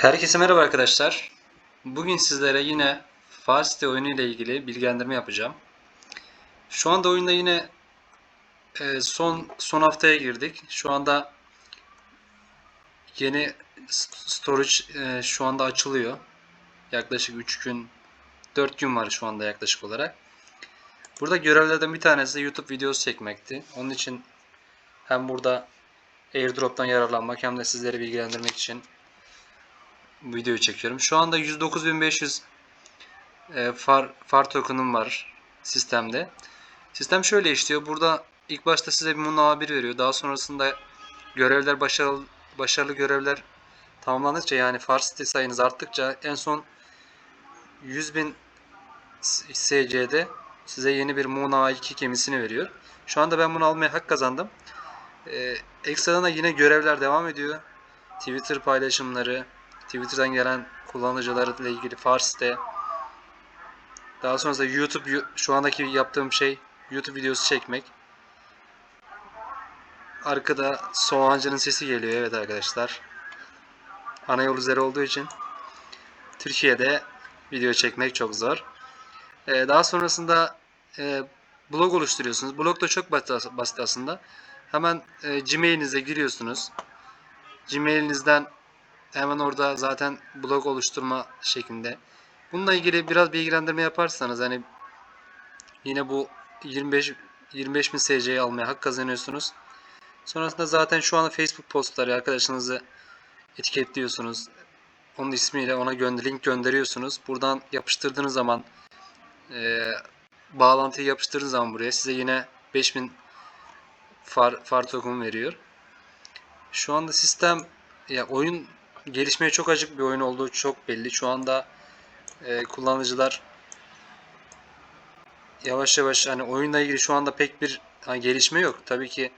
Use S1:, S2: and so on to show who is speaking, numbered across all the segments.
S1: Herkese merhaba arkadaşlar. Bugün sizlere yine Fast oyunu ile ilgili bilgilendirme yapacağım. Şu anda oyunda yine e, son son haftaya girdik. Şu anda yeni storage e, şu anda açılıyor. Yaklaşık 3 gün 4 gün var şu anda yaklaşık olarak. Burada görevlerden bir tanesi de YouTube videosu çekmekti. Onun için hem burada AirDrop'tan yararlanmak hem de sizleri bilgilendirmek için videoyu çekiyorum. Şu anda 109.500 e, far, far token'ım var sistemde. Sistem şöyle işliyor. Burada ilk başta size bir Mono A1 veriyor. Daha sonrasında görevler başarılı başarılı görevler tamamlandıkça yani far site sayınız arttıkça en son 100.000 SC'de size yeni bir Mono A2 gemisini veriyor. Şu anda ben bunu almaya hak kazandım. Ee, ekstradan da yine görevler devam ediyor. Twitter paylaşımları, Twitter'dan gelen kullanıcılarla ilgili Fars'te. Daha sonrasında YouTube şu andaki yaptığım şey YouTube videosu çekmek. Arkada soğancının sesi geliyor evet arkadaşlar. Ana yol üzeri olduğu için Türkiye'de video çekmek çok zor. Ee, daha sonrasında e, blog oluşturuyorsunuz. Blog da çok basit aslında. Hemen e, Gmail'inize giriyorsunuz. Gmail'inizden hemen orada zaten blog oluşturma şeklinde. Bununla ilgili biraz bilgilendirme yaparsanız hani yine bu 25 25 bin SC'yi almaya hak kazanıyorsunuz. Sonrasında zaten şu anda Facebook postları arkadaşınızı etiketliyorsunuz. Onun ismiyle ona gönder link gönderiyorsunuz. Buradan yapıştırdığınız zaman e, bağlantıyı yapıştırdığınız zaman buraya size yine 5000 far, far token veriyor. Şu anda sistem ya oyun gelişmeye çok açık bir oyun olduğu çok belli. Şu anda e, kullanıcılar yavaş yavaş hani oyunla ilgili şu anda pek bir hani gelişme yok. Tabii ki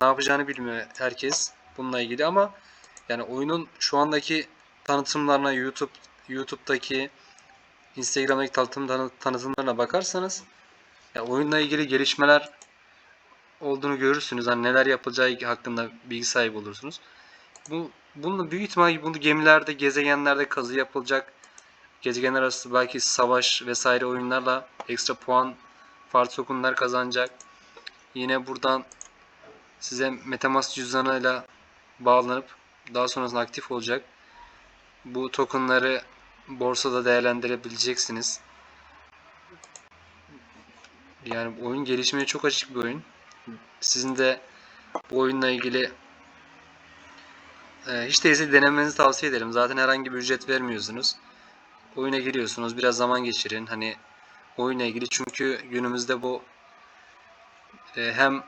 S1: ne yapacağını bilmiyor herkes bununla ilgili ama yani oyunun şu andaki tanıtımlarına YouTube YouTube'daki Instagram'daki tanıtım tanı- tanıtımlarına bakarsanız ya oyunla ilgili gelişmeler olduğunu görürsünüz. Hani neler yapılacağı hakkında bilgi sahibi olursunuz. Bu bunu büyük ihtimal bunu gemilerde, gezegenlerde kazı yapılacak. Gezegenler arası belki savaş vesaire oyunlarla ekstra puan, farklı tokenlar kazanacak. Yine buradan size Metamask cüzdanıyla bağlanıp daha sonrasında aktif olacak. Bu tokenları borsada değerlendirebileceksiniz. Yani oyun gelişmeye çok açık bir oyun. Sizin de bu oyunla ilgili hiç değilse denemenizi tavsiye ederim. Zaten herhangi bir ücret vermiyorsunuz. Oyuna giriyorsunuz, biraz zaman geçirin. Hani oyunla ilgili çünkü günümüzde bu e, hem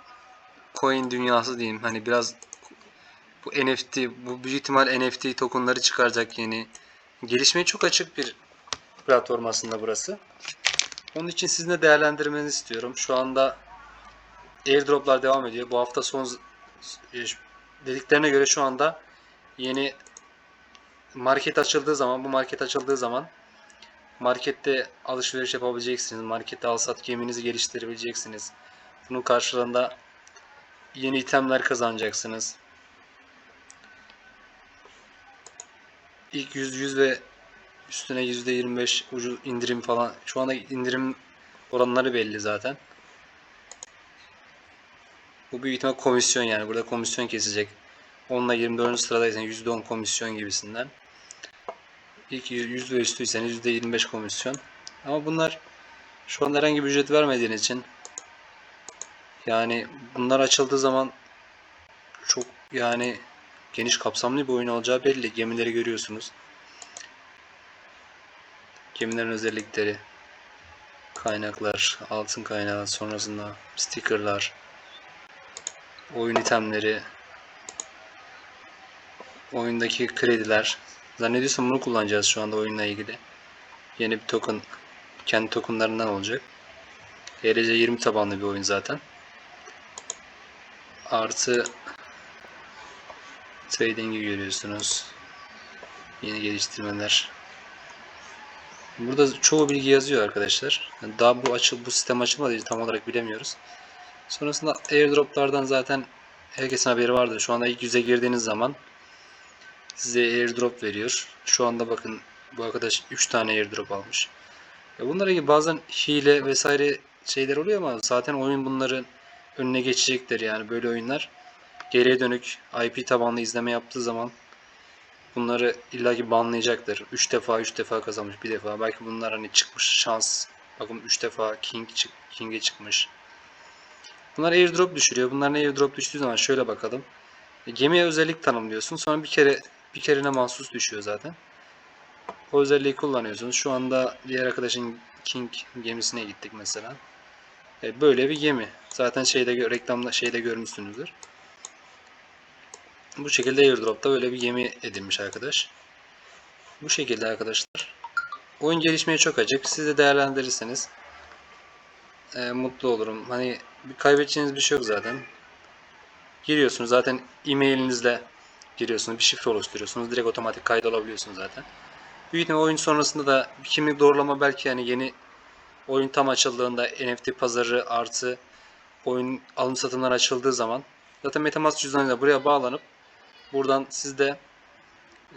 S1: coin dünyası diyeyim hani biraz bu NFT, bu büyük ihtimal NFT tokenları çıkaracak yeni. Gelişmeye çok açık bir platform aslında burası. Onun için sizin de değerlendirmenizi istiyorum. Şu anda airdroplar devam ediyor. Bu hafta son e, dediklerine göre şu anda yeni market açıldığı zaman bu market açıldığı zaman markette alışveriş yapabileceksiniz. Markette al sat geminizi geliştirebileceksiniz. Bunun karşılığında yeni itemler kazanacaksınız. İlk 100 100 ve üstüne %25 ucu indirim falan. Şu anda indirim oranları belli zaten. Bu büyük ihtimal komisyon yani. Burada komisyon kesecek. 10 ile 24. sıradaysan %10 komisyon gibisinden. İlk 100 ve üstüyseniz %25 komisyon. Ama bunlar şu an herhangi bir ücret vermediğiniz için yani bunlar açıldığı zaman çok yani geniş kapsamlı bir oyun olacağı belli. Gemileri görüyorsunuz. Gemilerin özellikleri, kaynaklar, altın kaynağı, sonrasında stickerlar, oyun itemleri, oyundaki krediler. Zannediyorsam bunu kullanacağız şu anda oyunla ilgili. Yeni bir token, kendi tokenlarından olacak. ERC 20 tabanlı bir oyun zaten. Artı trading'i görüyorsunuz. Yeni geliştirmeler. Burada çoğu bilgi yazıyor arkadaşlar. Daha bu açıl bu sistem açılmadığı için tam olarak bilemiyoruz. Sonrasında airdroplardan zaten herkesin haberi vardır. Şu anda ilk yüze girdiğiniz zaman size airdrop veriyor. Şu anda bakın bu arkadaş 3 tane airdrop almış. Ya bunlara gibi bazen hile vesaire şeyler oluyor ama zaten oyun bunların önüne geçecektir yani böyle oyunlar. Geriye dönük IP tabanlı izleme yaptığı zaman bunları illaki banlayacaktır. 3 defa 3 defa kazanmış bir defa. Belki bunlar hani çıkmış şans. Bakın 3 defa King çık King'e çıkmış. Bunlar airdrop düşürüyor. Bunlar ne airdrop düştüğü zaman şöyle bakalım. E, Gemiye özellik tanımlıyorsun. Sonra bir kere bir kerene mahsus düşüyor zaten. O özelliği kullanıyorsunuz. Şu anda diğer arkadaşın King gemisine gittik mesela. E, böyle bir gemi. Zaten şeyde reklamda şeyde görmüşsünüzdür. Bu şekilde airdrop'ta böyle bir gemi edinmiş arkadaş. Bu şekilde arkadaşlar. Oyun gelişmeye çok açık. Siz de değerlendirirseniz e, mutlu olurum. Hani kaybedeceğiniz bir şey yok zaten. Giriyorsunuz zaten e-mailinizle giriyorsunuz. Bir şifre oluşturuyorsunuz. Direkt otomatik kaydolabiliyorsunuz zaten. Büyük ihtimal oyun sonrasında da kimlik doğrulama belki yani yeni oyun tam açıldığında NFT pazarı artı oyun alım satımlar açıldığı zaman zaten Metamask cüzdanıyla buraya bağlanıp buradan siz de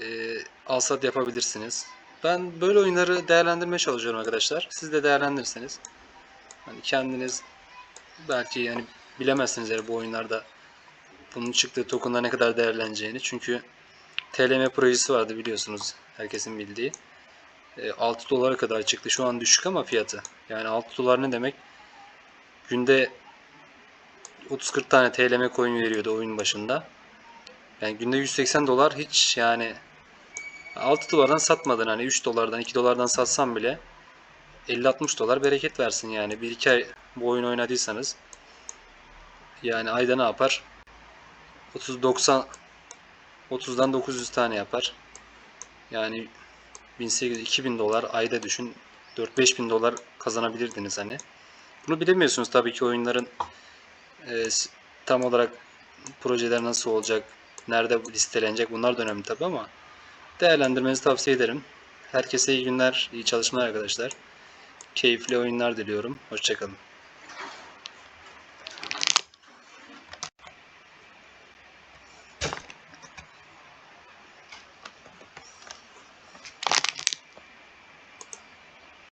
S1: e, alsat yapabilirsiniz. Ben böyle oyunları değerlendirmeye çalışıyorum arkadaşlar. Siz de değerlendirirseniz hani kendiniz belki yani bilemezsiniz yani bu oyunlarda bunun çıktığı token'da ne kadar değerleneceğini. Çünkü TLM projesi vardı biliyorsunuz herkesin bildiği. E, 6 dolara kadar çıktı. Şu an düşük ama fiyatı. Yani 6 dolar ne demek? Günde 30-40 tane TLM coin veriyordu oyun başında. Yani günde 180 dolar hiç yani 6 dolardan satmadın hani 3 dolardan 2 dolardan satsan bile 50-60 dolar bereket versin yani. 1-2 ay bu oyun oynadıysanız yani ayda ne yapar? 30-90 30'dan 900 tane yapar. Yani 1800-2000 dolar ayda düşün. 4-5 bin dolar kazanabilirdiniz hani. Bunu bilemiyorsunuz tabii ki oyunların e, tam olarak projeler nasıl olacak, nerede listelenecek bunlar da önemli tabii ama değerlendirmenizi tavsiye ederim. Herkese iyi günler, iyi çalışmalar arkadaşlar. Keyifli oyunlar diliyorum. Hoşçakalın.